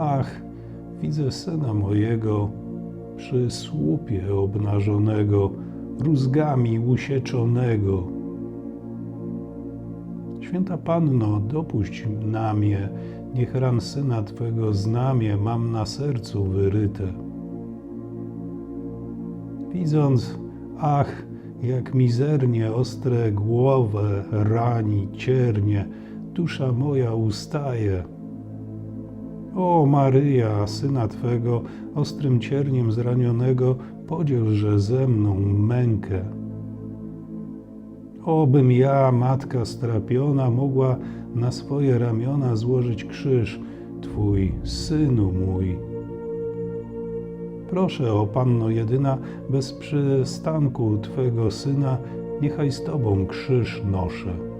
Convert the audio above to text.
Ach, widzę syna mojego przy słupie obnażonego, rózgami usieczonego. Święta Panno, dopuść na mnie, niech ran syna Twego znamie mam na sercu wyryte. Widząc, ach, jak mizernie ostre głowę rani ciernie, dusza moja ustaje. O Maryja, syna Twego, ostrym cierniem zranionego, podzielże ze mną mękę. Obym ja, matka strapiona, mogła na swoje ramiona złożyć krzyż, Twój, synu mój. Proszę, o Panno jedyna, bez przystanku Twego Syna, niechaj z Tobą krzyż noszę.